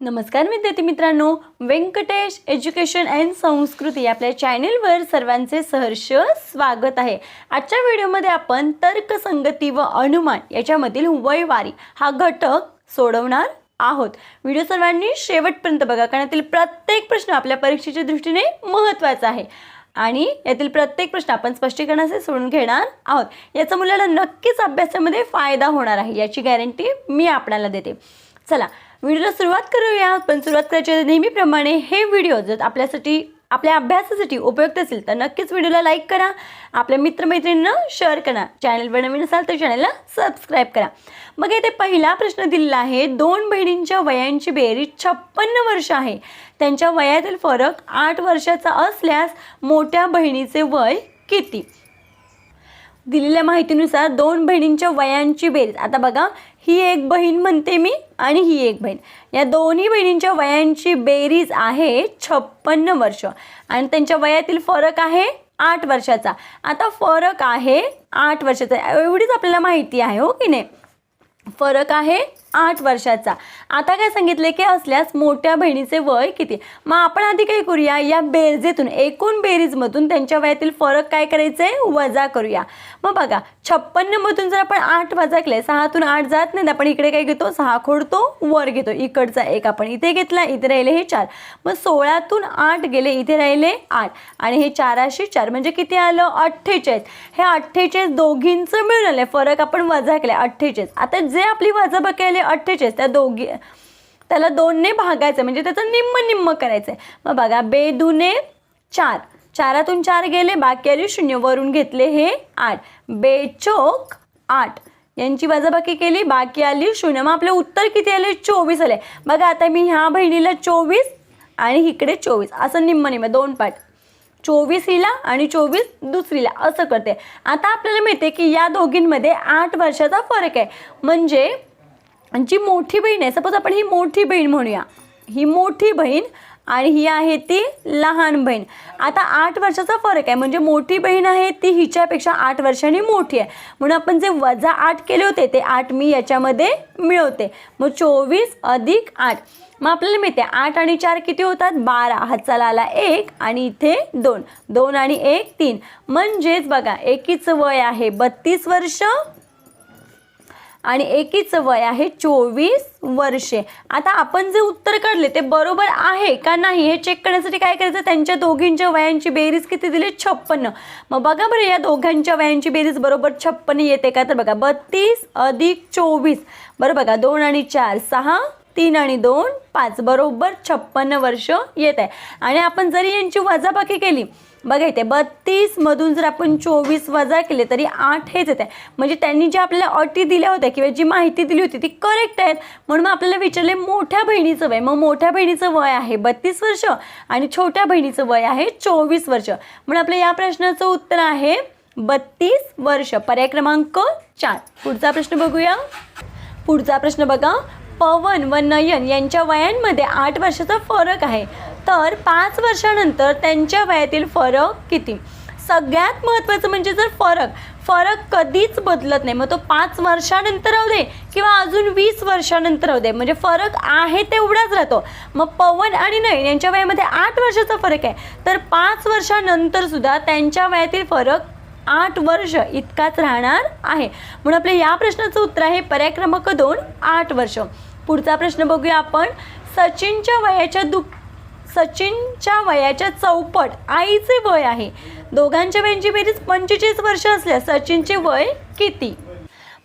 नमस्कार विद्यार्थी मित्रांनो व्यंकटेश एज्युकेशन अँड संस्कृती आपल्या चॅनेलवर सर्वांचे सहर्ष स्वागत आहे. आजच्या व्हिडिओमध्ये आपण तर्कसंगती व अनुमान याच्यामधील वयवारी हा घटक सोडवणार आहोत. व्हिडिओ सर्वांनी शेवटपर्यंत बघा कारण यातील प्रत्येक प्रश्न आपल्या परीक्षेच्या दृष्टीने महत्त्वाचा आहे. आणि यातील प्रत्येक प्रश्न आपण स्पष्टीकरणाचे सोडून घेणार आहोत. याचा मुलाला नक्कीच अभ्यासामध्ये फायदा होणार आहे याची गॅरंटी मी आपणाला देते. चला व्हिडिओला सुरुवात करूया पण सुरुवात करायच्या नेहमीप्रमाणे हे व्हिडिओ जर आपल्यासाठी आपल्या अभ्यासासाठी उपयुक्त असेल तर नक्कीच व्हिडिओला लाईक करा. आपल्या मित्रमैत्रिणींना शेअर करा. चॅनलवर नवीन असाल तर चॅनलला सबस्क्राईब करा. मग येथे पहिला प्रश्न दिलेला आहे दोन बहिणींच्या वयांची बेरीज छप्पन्न वर्ष आहे. त्यांच्या वयातील फरक आठ वर्षाचा असल्यास मोठ्या बहिणीचे वय किती? दिलेल्या माहितीनुसार दोन बहिणींच्या वयांची बेरीज. आता बघा ही एक बहीण म्हणते मी आणि ही एक बहीण. या दोन्ही बहिणींच्या वयांची बेरीज आहे छप्पन्न वर्ष. आणि त्यांच्या वयातील फरक आहे आठ वर्षाचा. आता फरक आहे आठ वर्षाचा. एवढीच आपल्याला माहिती आहे हो की नाही? फरक आहे आठ वर्षाचा. आता काय सांगितले की असल्यास मोठ्या बहिणीचे वय किती? मग आपण आधी काय करूया? या बेरजेतून एकूण बेरीजमधून त्यांच्या वयातील फरक काय करायचे वजा करूया. मग बघा छप्पन्नमधून जर आपण आठ वजा केले सहातून आठ जात नाही आपण इकडे काय घेतो? सहा खोडतो वर घेतो. इकडचा एक आपण इथे घेतला इथे राहिले हे चार. मग सोळातून आठ गेले इथे राहिले आठ. आणि हे चाराशे चार म्हणजे किती आलं? अठ्ठेचाळीस. हे अठ्ठेचाळीस दोघींचं मिळून आलं फरक आपण वजा केले अठ्ठेचाळीस. आता जे आपली वजा बघायला आली अठ्ठेचाळीस त्या दोघी त्याला दोनने भागायचं म्हणजे त्याचं निम्म निम्म करायचं आहे मग बघा बे दुने चार. चारातून चार गेले बाकी आली शून्य. वरून घेतले हे आठ. बेचोक आठ. यांची वजाबाकी केली बाकी आली शून्य. मग आपले उत्तर किती आले? चोवीस आले. बघा आता मी ह्या बहिणीला चोवीस आणि इकडे चोवीस. असं निम्म निम्म दोन पाठ. चोवीस हिला आणि चोवीस दुसरीला. असं करते. आता आपल्याला मिळते की या दोघींमध्ये आठ वर्षाचा फरक आहे. म्हणजे जी मोठी बहीण आहे सपोज आपण ही मोठी बहीण म्हणूया. ही मोठी बहीण आणि ही आहे ती लहान बहीण. आता आठ वर्षाचा फरक आहे म्हणजे मोठी बहीण आहे ती हिच्यापेक्षा आठ वर्षांनी मोठी आहे. म्हणून आपण जे वजा आठ केले होते ते आठ मी याच्यामध्ये मिळवते. मग चोवीस अधिक आठ. मग आपल्याला मिळते आठ आणि चार किती होतात? बारा. हा आला एक आणि इथे दोन. दोन आणि एक तीन. म्हणजेच बघा एकीचं वय आहे बत्तीस वर्ष आणि एकीच वय आहे चोवीस वर्षे. आता आपण जे उत्तर काढले ते बरोबर आहे का नाही हे चेक करण्यासाठी काय करायचं? त्यांच्या दोघींच्या वयांची बेरीज किती दिली? छप्पन्न. मग बघा बरं या दोघांच्या वयांची बेरीज बरोबर छप्पन्न येते का? तर बघा बत्तीस अधिक चोवीस. बरं बघा दोन आणि चार सहा तीन आणि दोन पाच. बरोबर छप्पन्न वर्ष येत आहे. आणि आपण जरी यांची वजाबाकी केली बघा इथे बत्तीसमधून जर आपण चोवीस वजा केले तरी आठ हेच येत. आहे म्हणजे त्यांनी ज्या आपल्याला अटी दिल्या होत्या किंवा जी माहिती दिली होती ती करेक्ट आहेत. म्हणून मग आपल्याला विचारले मोठ्या बहिणीचं वय. मग मोठ्या बहिणीचं वय आहे बत्तीस वर्ष आणि छोट्या बहिणीचं वय आहे चोवीस वर्ष. म्हणून आपल्या या प्रश्नाचं उत्तर आहे बत्तीस वर्ष. पर्याय क्रमांक चार. पुढचा प्रश्न बघूया. पुढचा प्रश्न बघा. पवन व नयन यांच्या वयांमध्ये आठ वर्षाचा फरक आहे. तर पाच वर्षानंतर त्यांच्या वयातील फरक किती? सगळ्यात महत्त्वाचं म्हणजे जर फरक फरक कधीच बदलत नाही. मग तो पाच वर्षानंतर राहू दे किंवा अजून वीस वर्षानंतर राहू दे. म्हणजे फरक आहे तेवढाच राहतो. मग पवन आणि नयन यांच्या वयामध्ये आठ वर्षाचा फरक आहे. तर पाच वर्षानंतर सुद्धा त्यांच्या वयातील फरक आठ वर्ष इतकाच राहणार आहे. म्हणून आपल्या या प्रश्नाचं उत्तर आहे पर्याय क्रमांक दोन आठ वर्ष. पुढचा प्रश्न बघूया आपण. सचिनच्या वयाच्या दुःख सचिनच्या वयाच्या चौपट आईचे वय आहे. दोघांच्या वयांची बेरीज पंचेचाळीस वर्ष असल्यास सचिनचे वय किती?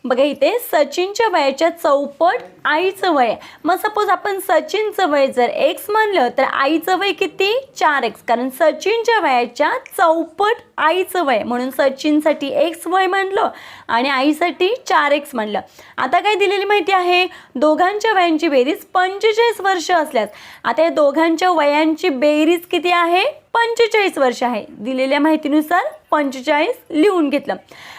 बघा इथे सचिनच्या वयाच्या चौपट आईचं वय आहे. मग सपोज आपण सचिनचं वय जर एक्स म्हणलं तर आईचं वय किती? चार एक्स कारण सचिनच्या वयाच्या चौपट आईचं वय म्हणून सचिनसाठी एक्स वय म्हणलं आणि आईसाठी चार एक्स म्हणलं. आता काय दिलेली माहिती आहे? दोघांच्या वयांची बेरीज पंचेचाळीस वर्ष असल्यास. आता या दोघांच्या वयांची बेरीज किती आहे? पंचेचाळीस वर्ष आहे. दिलेल्या माहितीनुसार पंचेचाळीस लिहून घेतलं.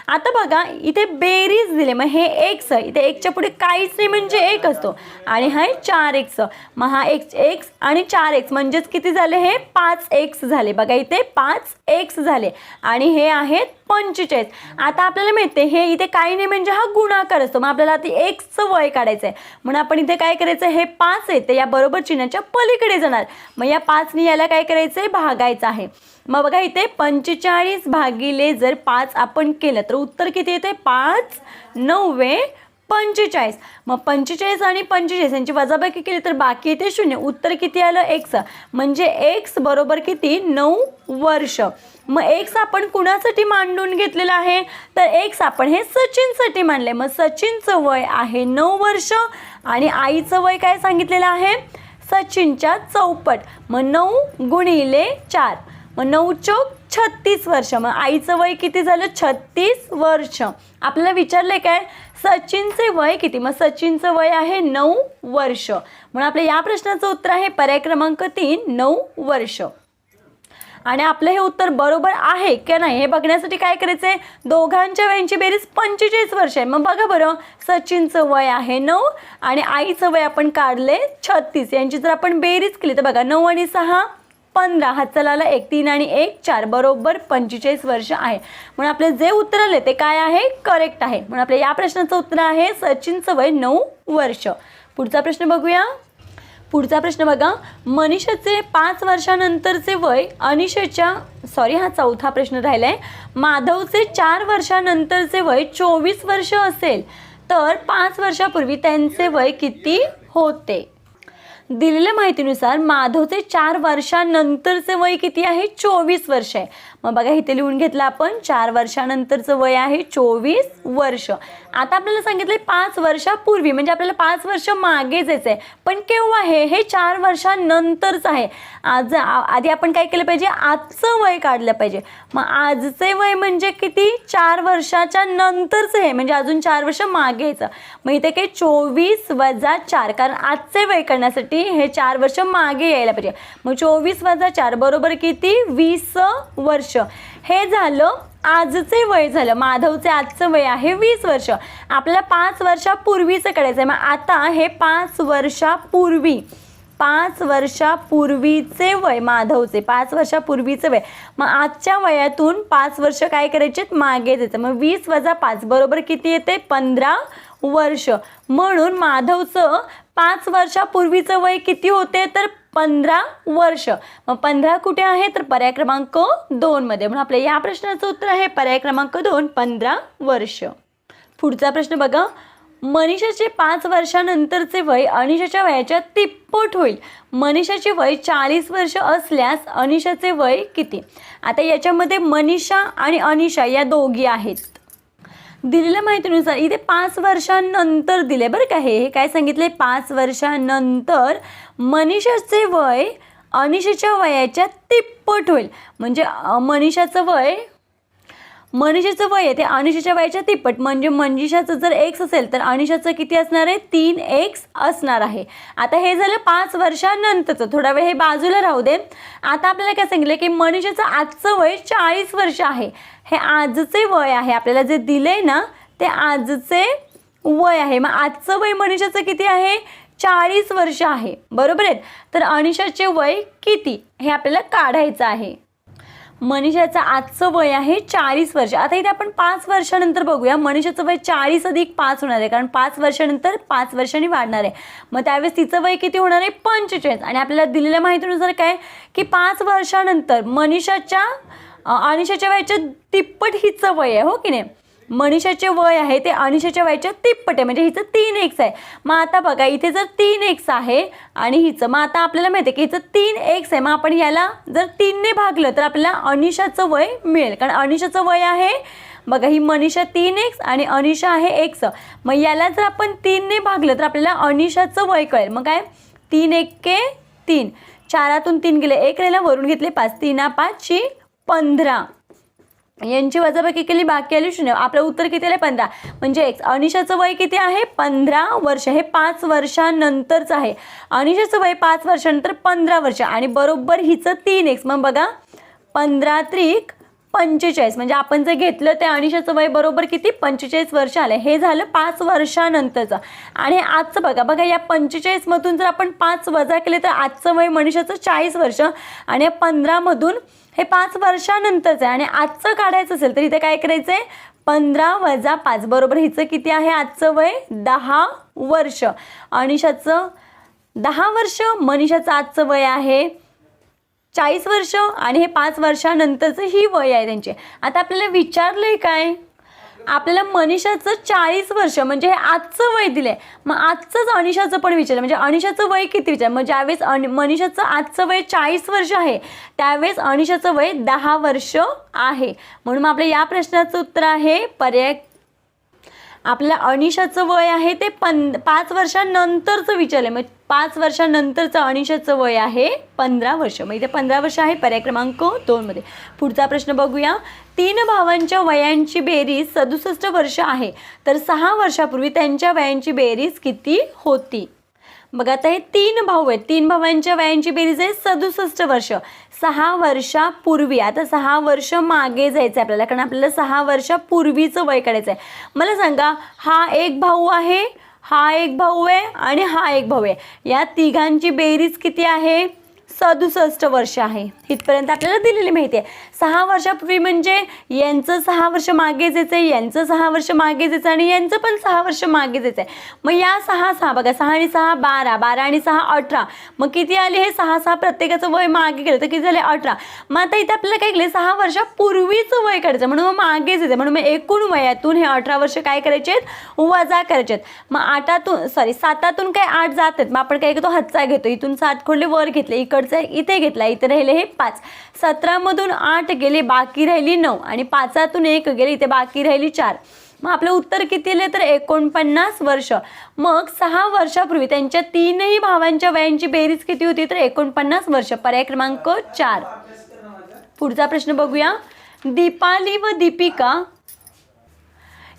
आता बघा इथे बेरीज दिले. मग हे एक्स इथे एकच्या पुढे काहीच नाही म्हणजे एक असतो. आणि हा चार एक्स मग हा एक्स एक्स आणि चार एक्स म्हणजेच किती झाले? हे पाच एक्स झाले. बघा इथे पाच एक्स झाले. आणि हे आहेत पंचेचाळीस. आता आपल्याला मिळते हे इथे काही नाही म्हणजे हा गुणाकार असतो. मग आपल्याला ती एक्सचं वय काढायचं आहे म्हणून आपण इथे काय करायचं हे पाच आहे ते या बरोबर चिन्हाच्या पलीकडे जाणार. मग या पाचने याला काय करायचं आहे भागायचं आहे. मग बघा इथे पंचेचाळीस भागिले जर पाच आपण केलं तर उत्तर किती येते पाच नव्वे पंचेचाळीस. मग पंचेचाळीस आणि पंचेचाळीस यांची वजाबाकी केली तर बाकी येते शून्य. उत्तर किती आलं? एक्स म्हणजे एक्स बरोबर किती? नऊ वर्ष. मग एक्स आपण कुणासाठी मांडून घेतलेलं आहे? तर एक्स आपण हे सचिनसाठी मांडले मग सचिनचं वय आहे नऊ वर्ष आणि आईचं वय काय सांगितलेलं आहे? सचिनच्या चौपट. मग नऊ गुणिले चार. मग नऊ चौक छत्तीस वर्ष. मग आईचं वय किती झालं? छत्तीस वर्ष. आपल्याला विचारले काय? सचिनचे वय किती? मग सचिनचं वय आहे नऊ वर्ष. म्हणून आपल्या या प्रश्नाचं उत्तर आहे पर्याय क्रमांक तीन नऊ वर्ष. आणि आपलं हे उत्तर बरोबर आहे की नाही हे बघण्यासाठी काय करायचं आहे दोघांच्या वयांची बेरीज पंचेचाळीस वर्ष आहे. मग बघा बरं सचिनचं वय आहे नऊ आणि आईचं वय आपण काढले छत्तीस. यांची जर आपण बेरीज केली तर बघा नऊ आणि सहा पंधरा. हा आला एक तीन आणि एक चार. बरोबर पंचेचाळीस वर्ष आहे. म्हणून आपले जे उत्तर आले ते काय आहे? करेक्ट आहे. म्हणून आपल्या या प्रश्नाचं उत्तर आहे सचिनचं वय नऊ वर्ष. पुढचा प्रश्न बघूया. पुढचा प्रश्न बघा. मनीषाचे पाच वर्षानंतरचे वय अनिशेच्या सॉरी हा चौथा प्रश्न राहिला आहे माधवचे चार वर्षानंतरचे वय चोवीस वर्ष असेल. तर पाच वर्षापूर्वी त्यांचे वय किती होते? दिलेल्या माहितीनुसार माधवचे चार वर्षानंतरचे वय किती आहे? चोवीस वर्ष आहे. मग बघा इथे लिहून घेतलं आपण चार वर्षानंतरचं वय आहे चोवीस वर्ष. आता आपल्याला सांगितलं पाच वर्षापूर्वी म्हणजे आपल्याला पाच वर्ष मागे जायचं आहे पण केव्हा आहे हे चार वर्षानंतरच आहे. आज आधी आपण काय केलं पाहिजे? आजचं वय काढलं पाहिजे. मग आजचे वय म्हणजे किती? चार वर्षाच्या नंतरचं आहे म्हणजे अजून चार वर्ष मागे यायचं. मग इथे काही चोवीस वजा चार कारण आजचे वय करण्यासाठी हे चार वर्ष मागे यायला पाहिजे. मग चोवीस वजा चार बरोबर किती? वीस वर्ष. हे झालं आजचे वय झालं. माधवचे आजचं वय आहे वीस वर्ष. आपल्याला पाच वर्षापूर्वीचं काढायचं आहे मग आता हे पाच वर्षापूर्वी पाच वर्षापूर्वीचे वय माधवचे पाच वर्षापूर्वीचे वय. मग आजच्या वयातून पाच वर्ष काय करायचे? मागे जायचं. मग वीस वजा पाच बरोबर किती येते? पंधरा वर्ष. म्हणून माधवचं पाच वर्षापूर्वीचं वय किती होते? तर पंधरा वर्ष. मग पंधरा कुठे आहे? तर पर्याय क्रमांक दोनमध्ये म्हणून आपल्या या प्रश्नाचं उत्तर आहे पर्याय क्रमांक दोन पंधरा वर्ष. पुढचा प्रश्न बघा. मनीषाचे पाच वर्षानंतरचे वय अनिशाच्या वयाच्या तिप्पट होईल. मनीषाचे वय चाळीस वर्ष असल्यास अनिशाचे वय किती? आता याच्यामध्ये मनीषा आणि अनिशा या दोघी आहेत. दिलेल्या माहितीनुसार इथे पाच वर्षांनंतर दिले बरं का हे. काय सांगितले पाच वर्षानंतर मनीषाचे वय अनिशाच्या वयाच्या तिप्पट होईल. म्हणजे मनीषाचं वय मनीषाचं वय आहे ते अनिशाच्या वयाच्या तिप्पट. म्हणजे मनीषाचं जर एक्स असेल तर अनिशाचं किती असणार आहे? तीन एक्स असणार आहे. आता हे झालं पाच वर्षानंतरचं. थोडा वेळ हे बाजूला राहू दे. आता आपल्याला काय सांगितलं की मनीषाचं आजचं वय चाळीस वर्ष आहे. हे आजचे वय आहे. आपल्याला जे दिलंय ना ते आजचे वय आहे. मग आजचं वय मनीषाचं किती आहे? चाळीस वर्ष आहे. बरोबर आहेत तर अनिशाचे वय किती? हे आपल्याला काढायचं आहे. मनीषाचं आजचं वय आहे चाळीस वर्ष. आता इथे आपण पाच वर्षानंतर बघूया. मनीषाचं वय चाळीस अधिक पाच होणार आहे. कारण पाच वर्षानंतर पाच वर्षांनी वाढणार आहे. मग त्यावेळेस तिचं वय किती होणार आहे? पंचेचाळीस. आणि आपल्याला दिलेल्या माहितीनुसार काय? की पाच वर्षानंतर मनीषाच्या अ, अनिशाच्या वयाच्या तिप्पट हिचं वय आहे. हो की नाही? मनीषाचे वय आहे ते अनिशाच्या वयाच्या तिप्पट आहे. म्हणजे हिचं तीन एक्स आहे. मग आता बघा इथे जर तीन एक्स आहे आणि हिचं मग आता आपल्याला माहिती आहे की हिचं तीन एक्स आहे. मग आपण याला जर तीनने भागलं तर आपल्याला अनिशाचं वय मिळेल. कारण अनिशाचं वय आहे बघा ही मनीषा तीन एक्स आणि अनिशा आहे एक्स मग याला जर आपण तीनने भागलं तर आपल्याला अनिशाचं वय कळेल. मग काय? तीन एक्के तीन. चारातून तीन गेले. एक राहिला वरून घेतले पाच. तीना पाचशे पंधरा. यांची वजाबाकी केली बाकी आली शून्य. आपलं उत्तर किती आलं पंधरा. म्हणजे एक्स अनिशाचं वय किती आहे? पंधरा वर्ष. हे पाच वर्षानंतरचं आहे. अनिशाचं वय पाच वर्षानंतर पंधरा वर्ष. आणि बरोबर हिचं तीन एक्स मग बघा. पंधरा त्रिक पंचेचाळीस. म्हणजे आपण जे घेतलं ते अनिशाचं वय बरोबर किती? पंचेचाळीस वर्ष आलं. हे झालं पाच वर्षानंतरचं. आणि आजचं बघा बघा या पंचेचाळीसमधून जर आपण पाच वजा केले तर आजचं वय मनिषाचं चाळीस वर्ष. आणि या पंधरामधून हे पाच वर्षानंतरचं आहे. आणि आजचं काढायचं असेल तर इथे काय करायचं आहे पंधरा वजा पाच. बरोबर हिचं किती आहे? आजचं वय दहा वर्ष. अनिशाचं दहा वर्ष मनीषाचं आजचं वय आहे चाळीस वर्ष आणि हे पाच वर्षानंतरचं ही वय आहे त्यांचे. आता आपल्याला विचारलंय काय? आपल्याला मनीषाचं चाळीस वर्ष म्हणजे हे आजचं वय दिलंय. मग आजचंच अनिशाचं पण विचारलं. म्हणजे अनिशाचं वय किती विचार? मग ज्यावेळेस अनि मनीषाचं आजचं वय चाळीस वर्ष आहे त्यावेळेस अनिशाचं वय दहा वर्ष आहे. म्हणून मग आपल्या या प्रश्नाचं उत्तर आहे पर्याय आपल्या अनिशाचं वय आहे ते पं पाच वर्षानंतरचं विचारलं मग म्हणजे पाच वर्षानंतरचं अनिशाचं वय आहे पंधरा वर्ष. मग इथे पंधरा वर्ष आहे पर्याय क्रमांक दोनमध्ये पुढचा प्रश्न बघूया. तीन भावांच्या वयांची बेरीज सदुसष्ट वर्ष आहे. तर सहा वर्षापूर्वी त्यांच्या वयांची बेरीज किती होती? बघा आता हे तीन भाऊ आहेत. तीन भावांच्या वयांची बेरीज आहे. सदुसष्ट वर्ष. सहा वर्षापूर्वी. आता सहा वर्ष मागे जायचं आहे आपल्याला कारण आपल्याला सहा वर्षापूर्वीचं वय काढायचं आहे मला सांगा हा एक भाऊ आहे हा एक भाऊ आहे आणि हा एक भाऊ आहे. या तिघांची बेरीज किती आहे? सदुसष्ट वर्ष आहे. इथपर्यंत आपल्याला दिलेली माहिती आहे. सहा वर्षापूर्वी म्हणजे यांचं सहा वर्ष मागे जायचं आहे यांचं सहा वर्ष मागे जायचं आणि यांचं पण सहा वर्ष मागे जायचं आहे. मग या सहा सहा बघा सहा आणि सहा बारा बारा आणि सहा अठरा. मग किती आले हे सहा सहा प्रत्येकाचं वय मागे गेलं तर किती झाले? अठरा. मग आता इथे आपल्याला काय केलं सहा वर्षापूर्वीचं वय काढायचं म्हणून मग मागेच येते म्हणून मग एकूण वयातून हे अठरा वर्ष काय करायचे आहेत? वजा करायचे आहेत. मग आठातून सॉरी सातातून काय आठ जात आहेत. मग आपण काय घेतो हातचा घेतो. इथून सात खोडले वर घेतले. इकडचं इथे घेतला इथे राहिले हे पाच. सतरामधून आठ गेले बाकी राहिली नऊ. आणि पाचातून एक गेले इथे बाकी राहिली चार. मग आपलं उत्तर किती आले? तर एकोणपन्नास वर्ष. मग सहा वर्षापूर्वी त्यांच्या तीनही भावांच्या वयांची बेरीज किती होती? तर एकोणपन्नास वर्ष. पर्याय क्रमांक चार. पुढचा प्रश्न बघूया. दीपाली व दीपिका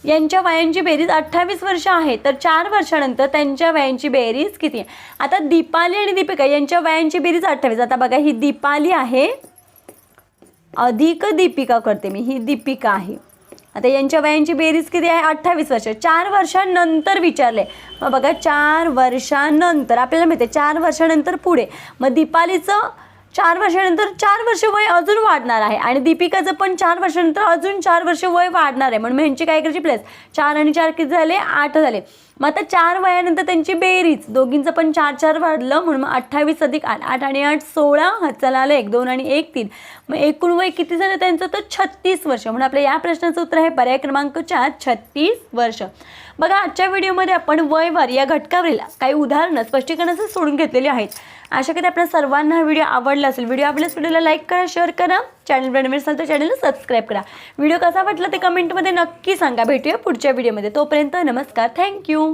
यांच्या वयांची बेरीज अठ्ठावीस वर्ष आहे. तर चार वर्षानंतर त्यांच्या वयांची बेरीज किती आहे? आता दीपाली आणि दीपिका यांच्या वयांची बेरीज अठ्ठावीस. आता बघा ही दीपाली आहे. अधिक दीपिका करते मी. ही दीपिका आहे. आता यांच्या वयांची बेरीज किती आहे? अठ्ठावीस वर्ष. चार वर्षानंतर विचारले. मग बघा चार वर्षानंतर. आपल्याला माहिती आहे चार वर्षानंतर पुढे. मग दीपालीचं चार वर्षानंतर चार वर्ष वय अजून वाढणार आहे. आणि दीपिकाचं पण चार वर्षानंतर अजून चार वर्ष वय वाढणार आहे. म्हणून ह्यांची काय करायची? प्लस चार आणि चार किती झाले? आठ झाले. मग आता चार वयानंतर त्यांची बेरीज. दोघींचं पण चार चार वाढलं. म्हणून मग अठ्ठावीस अधिक आठ आठ आणि आठ सोळा हा आलं एक दोन आणि एक तीन. मग एकूण वय किती झालं त्यांचं? तर छत्तीस वर्ष. म्हणून आपल्या या प्रश्नाचं उत्तर आहे पर्याय क्रमांक चार छत्तीस वर्ष. बघा आजच्या व्हिडिओमध्ये आपण वयवर या घटकावरील काही उदाहरणं स्पष्टीकरणाचं सोडून घेतलेली आहेत. आशा करते आपल्या सर्वांना हा व्हिडिओ आवडला असेल. व्हिडिओ आपल्याच व्हिडिओला लाईक करा शेअर करा. चॅनल बनवेल असाल तर चॅनलला सबस्क्राईब करा. व्हिडिओ कसा वाटला ते कमेंटमध्ये नक्की सांगा. भेटूया पुढच्या व्हिडिओमध्ये. तोपर्यंत नमस्कार. थँक्यू.